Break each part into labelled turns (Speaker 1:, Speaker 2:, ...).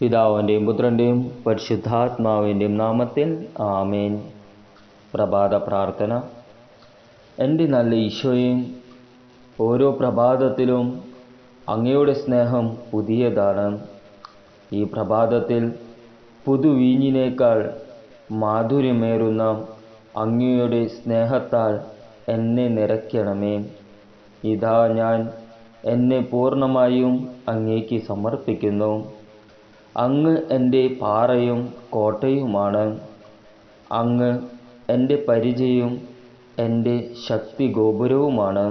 Speaker 1: പിതാവിന്റെയും പുത്രന്റെയും പരിശുദ്ധാത്മാവിന്റെയും നാമത്തിൽ ആമേൻ. പ്രഭാത പ്രാർത്ഥന. എന്റെ നല്ല ഈശോയും ഓരോ പ്രഭാതത്തിലും അങ്ങയുടെ സ്നേഹം പുതിയതാണ്. ഈ പ്രഭാതത്തിൽ പുതുവീഞ്ഞിനേക്കാൾ മാധുര്യമേറുന്ന അങ്ങയുടെ സ്നേഹത്താൽ എന്നെ നിറയ്ക്കണമേ. ഇതാ ഞാൻ എന്നെ പൂർണമായും അങ്ങേക്ക് സമർപ്പിക്കുന്നു. അങ്ങ് എന്റെ പാറയും കോട്ടയുമാണ്. അങ്ങ് എന്റെ പരിചയവും എന്റെ ശക്തി ഗോപുരവുമാണ്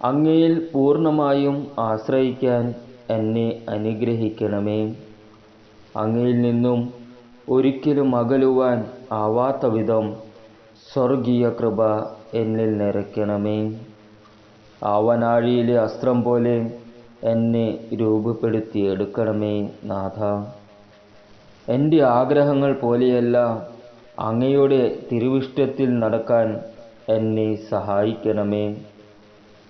Speaker 1: അങ്ങയിൽ പൂർണമായും ആശ്രയിക്കാൻ എന്നെ അനുഗ്രഹിക്കണമേ. അങ്ങയിൽ നിന്നും ഒരിക്കലും അകലുവാൻ ആവാത്ത വിധം സ്വർഗീയ കൃപ എന്നിൽ നിറയ്ക്കണമേ. ആവനാഴിയിലെ അസ്ത്രം പോലെ എന്നെ രൂപപ്പെടുത്തി എടുക്കണമേ നാഥ. എന്റെ ആഗ്രഹങ്ങൾ പോലെയല്ല അങ്ങയുടെ തിരുവിഷ്ടത്തിൽ നടക്കാൻ എന്നെ സഹായിക്കണമേ.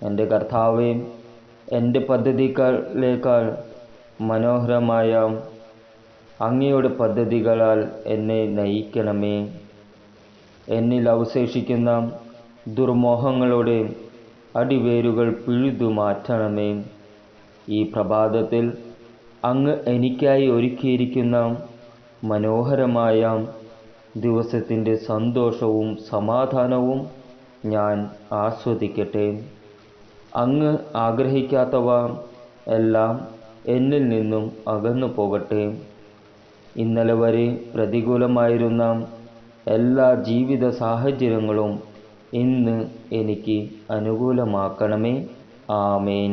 Speaker 1: എന്റെ കർത്താവേ എന്റെ പദ്ധതികളേക്കാൾ മനോഹരമായ അങ്ങയുടെ പദ്ധതികളാൽ എന്നെ നയിക്കണമേ. എന്നിൽ അവശേഷിക്കുന്ന ദുർമോഹങ്ങളുടെ അടിവേരുകൾ പിഴുതു മാറ്റണമേ. ഈ പ്രഭാതത്തിൽ അങ്ങ് എനിക്കായി ഒരുക്കിയിരിക്കുന്ന മനോഹരമായ ദിവസത്തിന്റെ സന്തോഷവും സമാധാനവും ഞാൻ ആസ്വദിക്കട്ടെ. അങ്ങ് ആഗ്രഹിക്കാത്തവ എല്ലാം എന്നിൽ നിന്നും അകന്നു പോകട്ടെ. ഇന്നലെ വരെ പ്രതികൂലമായിരുന്ന എല്ലാ ജീവിത സാഹചര്യങ്ങളും ഇന്ന് എനിക്ക് അനുകൂലമാക്കണമേ. ആമേൻ.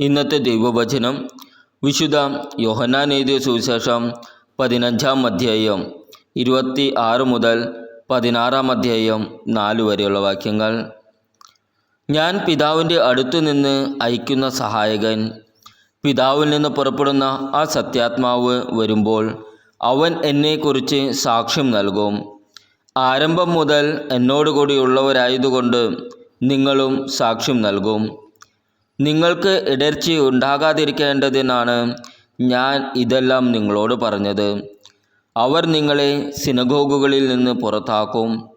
Speaker 1: ഇന്നത്തെ ദൈവവചനം വിശുദ്ധ യോഹനാൻ എഴുതിയ സുവിശേഷം പതിനഞ്ചാം അധ്യായം ഇരുപത്തി ആറ് മുതൽ പതിനാറാം അധ്യായം നാല് വരെയുള്ള വാക്യങ്ങൾ. ഞാൻ പിതാവിന്റെ അടുത്തു നിന്ന് അയക്കുന്ന സഹായകൻ പിതാവിൽ നിന്ന് പുറപ്പെടുന്ന ആ സത്യാത്മാവ് വരുമ്പോൾ അവൻ എന്നെക്കുറിച്ച് സാക്ഷ്യം നൽകും. ആരംഭം മുതൽ എന്നോടുകൂടി ഉള്ളവരായതുകൊണ്ട് നിങ്ങളും സാക്ഷ്യം നൽകും. നിങ്ങൾക്ക് ഇടർച്ച ഉണ്ടാകാതിരിക്കേണ്ടതിനാണ് ഞാൻ ഇതെല്ലാം നിങ്ങളോട് പറഞ്ഞത്. അവർ നിങ്ങളെ സിനഗോഗുകളിൽ നിന്ന് പുറത്താക്കും.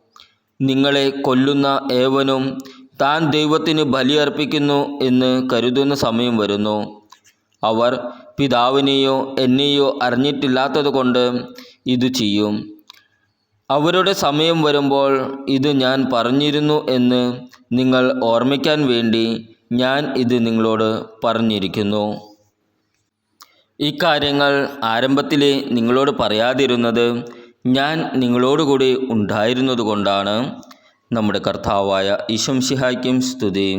Speaker 1: നിങ്ങളെ കൊല്ലുന്ന ഏവനും താൻ ദൈവത്തിന് ബലിയർപ്പിക്കുന്നു എന്ന് കരുതുന്ന സമയം വരുന്നു. അവർ പിതാവിനെയോ എന്നെയോ അറിഞ്ഞിട്ടില്ലാത്തതുകൊണ്ട് ഇത് ചെയ്യും. അവരുടെ സമയം വരുമ്പോൾ ഇത് ഞാൻ പറഞ്ഞിരുന്നു എന്ന് നിങ്ങൾ ഓർമ്മിക്കാൻ വേണ്ടി ഞാൻ ഇത് നിങ്ങളോട് പറഞ്ഞിരിക്കുന്നു. ഇക്കാര്യങ്ങൾ ആരംഭത്തിൽ നിങ്ങളോട് പറയാതിരുന്നത് ഞാൻ നിങ്ങളോടുകൂടി ഉണ്ടായിരുന്നതുകൊണ്ടാണ് നമ്മുടെ കർത്താവായ ഈശംഷിഹായ്ക്കും സ്തുതി.